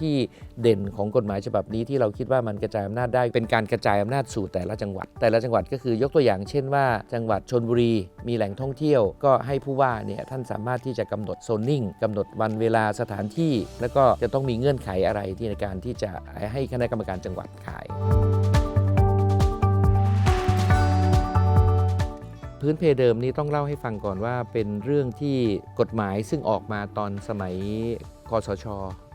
ที่เด่นของกฎหมายฉบับนี้ที่เราคิดว่ามันกระจายอำนาจได้ เป็นการกระจายอำนาจสู่แต่ละจังหวัด แต่ละจังหวัดก็คือยกตัวอย่าง เช่นว่า จังหวัดชนบุรีมีแหล่งท่องเที่ยว ก็ให้ผู้ว่าเนี่ยท่านสามารถที่จะกำหนดโซนนิ่งกำหนดวันเวลาสถานที่ แล้วก็จะต้องมีเงื่อนไขอะไรที่ในการที่จะให้คณะกรรมการจังหวัดขาย พื้นเพเดิมนี้ต้องเล่าให้ฟังก่อนว่าเป็นเรื่องที่กฎหมายซึ่งออกมาตอนสมัยคอสช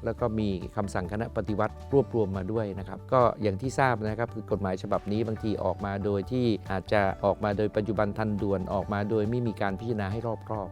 แล้วก็มีคำสั่งคณะปฏิวัติรวบรวมมาด้วยนะครับ ก็อย่างที่ทราบนะครับคือกฎหมายฉบับนี้บางทีออกมาโดยที่อาจจะออกมาโดยปัจจุบันทันด่วนออกมาโดยไม่มีการพิจารณาให้รอบครอบ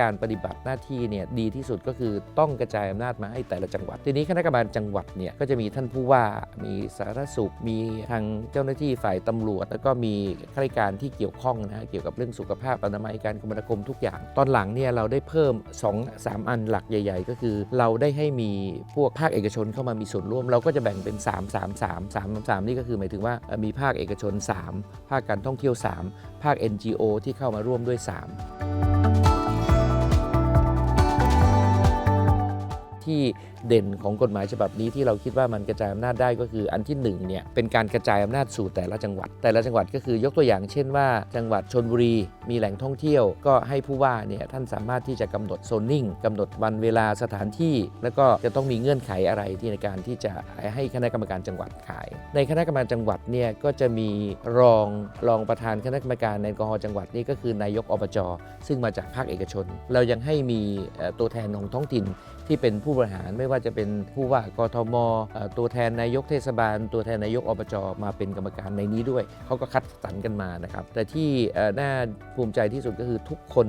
การปฏิบัติหน้าที่เนี่ยดีที่สุดก็คือต้องกระจายอำนาจมาให้แต่ละจังหวัด ทีนี้คณะกรรมการจังหวัดเนี่ยก็จะมีท่านผู้ว่ามีสาธารณสุข มีทางเจ้าหน้าที่ฝ่ายตำรวจ แล้วก็มีข้าราชการที่เกี่ยวข้องนะฮะเกี่ยวกับเรื่องสุขภาพอนามัยการคมนาคมทุกอย่าง ตอนหลังเนี่ยเราได้เพิ่ม 2 3 อันหลักใหญ่ ๆ ก็คือเราได้ให้มีพวกภาคเอกชนเข้ามามีส่วนร่วม เราก็จะแบ่งเป็น 3 3 3 3 3 นี่ก็คือหมายถึงว่ามีภาคเอกชน 3 ภาคการท่องเที่ยว 3 ภาค NGO ที่เข้ามาร่วมด้วย 3 ที่เด่นของกฎหมายฉบับนี้ที่เราคิดว่ามันกระจายอำนาจได้ก็คืออันที่หนึ่งเนี่ยเป็นการกระจายอำนาจสู่แต่ละจังหวัด แต่ละจังหวัดก็คือยกตัวอย่างเช่นว่า จังหวัดชนบุรีมีแหล่งท่องเที่ยว ก็ให้ผู้ว่าเนี่ยท่านสามารถที่จะกำหนดโซนนิ่งกำหนดวันเวลาสถานที่ แล้วก็จะต้องมีเงื่อนไขอะไรที่ในการที่จะให้คณะกรรมการจังหวัดขาย ในคณะกรรมการจังหวัดเนี่ยก็จะมีรองรองประธานคณะกรรมการแอลกอฮอล์จังหวัดนี่ก็คือนายกอบจซึ่งมาจากภาคเอกชน เรายังให้มีตัวแทนของท้องถิ่นที่เป็นผู้บริหารไม่ว่าจะเป็นผู้ว่ากทมตัวแทนนายกเทศบาล ตัวแทนนายกอบจมาเป็นกรรมการในนี้ด้วย เขาก็คัดสรรกันมานะครับ แต่ที่น่าภูมิใจที่สุดก็คือทุกคน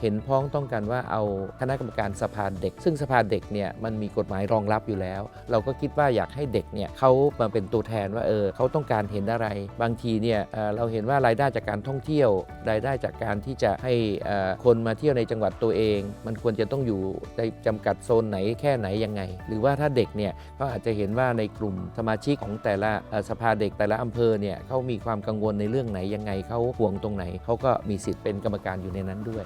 เห็นพ้องต้องกันว่าเอาคณะกรรมการสภาเด็ก ซึ่งสภาเด็กเนี่ยมันมีกฎหมายรองรับอยู่แล้ว เราก็คิดว่าอยากให้เด็กเนี่ยเขามาเป็นตัวแทนว่าเออเขาต้องการเห็นอะไร บางทีเนี่ยเเราเห็นว่ารายได้จากการท่องเที่ยว รายได้จากการที่จะให้คนมาเที่ยวในจังหวัดตัวเอง มันควรจะต้องอยู่ในจำกัดโซนไหนแค่ค่ไหนยังไง หรือว่าถ้าเด็กเนี่ยก็อาจจะเห็นว่าในกลุ่มสมาชิกของแต่ละสภาเด็กแต่ละอำเภอเนี่ยเขามีความกังวลในเรื่องไหนยังไงเขาห่วงตรงไหนเขาก็มีสิทธิ์เป็นกรรมการอยู่ในนั้นด้วย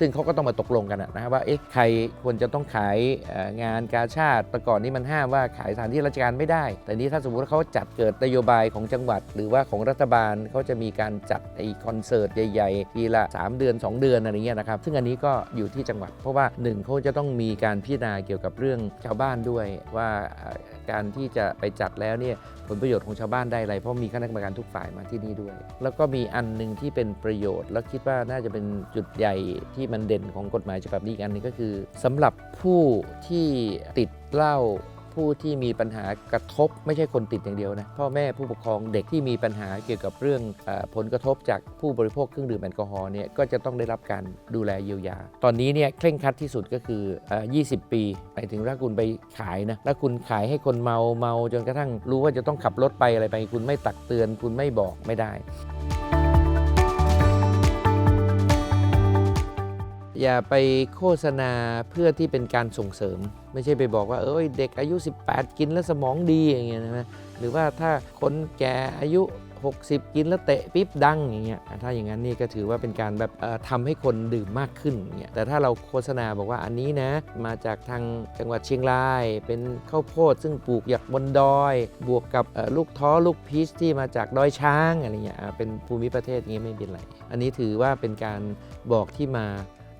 ซึ่งเขาก็ต้องมาตกลงกันนะว่าเอ๊ะใครควรจะต้องขายงานกาชาติแต่ก่อนนี้มันห้ามว่าขายสถานที่ราชการไม่ได้ แต่นี้ถ้าสมมติว่าเขาจัดเกิดนโยบายของจังหวัด หรือว่าของรัฐบาลเขาจะมีการจัดไอคอนเสิร์ตใหญ่ๆทีละ 3 เดือน 2 เดือนอะไรเงี้ยนะครับซึ่งอันนี้ก็อยู่ที่จังหวัด เพราะว่าหนึ่งเขาจะต้องมีการพิจารณาเกี่ยวกับเรื่องชาวบ้านด้วยว่าการที่จะไปจัดแล้วเนี่ยผลประโยชน์ของชาวบ้านได้อะไร เพราะมีคณะกรรมการทุกฝ่ายมาที่นี่ด้วย แล้วก็มีอันหนึ่งที่เป็นประโยชน์ แล้วคิดว่าน่าจะเป็นจุดใหญ่ที่มันเด่นของกฎหมายฉบับนี้อีกอันนึงก็คือสำหรับผู้ที่ติดเหล้าผู้ที่มีปัญหากระทบไม่ใช่คนติดอย่างเดียวนะพ่อแม่ผู้ปกครองเด็กที่มีปัญหาเกี่ยวกับเรื่องอผลกระทบจากผู้บริโภคเครื่องดื่มแอลกอฮอล์เนี่ยก็จะต้องได้รับการดูแลเยียวยา ตอนนี้เนี่ยเคร่งครัดที่สุดก็คืออ20 ปีหมายถึงถ้าคุณไปขายนะแล้วคุณขายให้คนเมาเมาจนกระทั่งรู้ว่าจะต้องขับรถไปอะไรไป คุณไม่ตักเตือน คุณไม่บอกไม่ได้ อย่าไปโฆษณาเพื่อที่เป็นการส่งเสริม ไม่ใช่ไปบอกว่าเอ้ยเด็กอายุ 18 กินแล้วสมองดีอย่างเงี้ยนะหรือว่าถ้าคนแก่อายุ 60 กินแล้วเตะปิ๊บดังอย่างเงี้ยถ้าอย่างนั้นนี่ก็ถือว่าเป็นการแบบเอ่อทำให้คนดื่มมากขึ้นอย่างเงี้ยแต่ถ้าเราโฆษณาบอกว่าอันนี้นะมาจากทางจังหวัดเชียงราย เป็นข้าวโพดซึ่งปลูกจากบนดอย บวกกับลูกท้อลูกพีชที่มาจากดอยช้างอะไรเงี้ยเป็นภูมิประเทศอย่างเงี้ยไม่เป็นไร อันนี้ถือว่าเป็นการบอกที่มา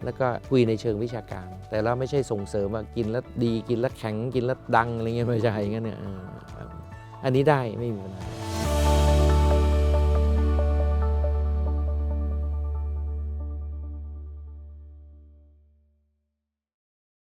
แล้วก็คุยในเชิงวิชาการ แต่เราไม่ใช่ส่งเสริมว่ากินแล้วดีกินแล้วแข็งกินแล้วดังอะไรเงี้ยไม่ใช่อย่างนั้นเนี่ยเออครับอันนี้ได้ไม่มีปัญหา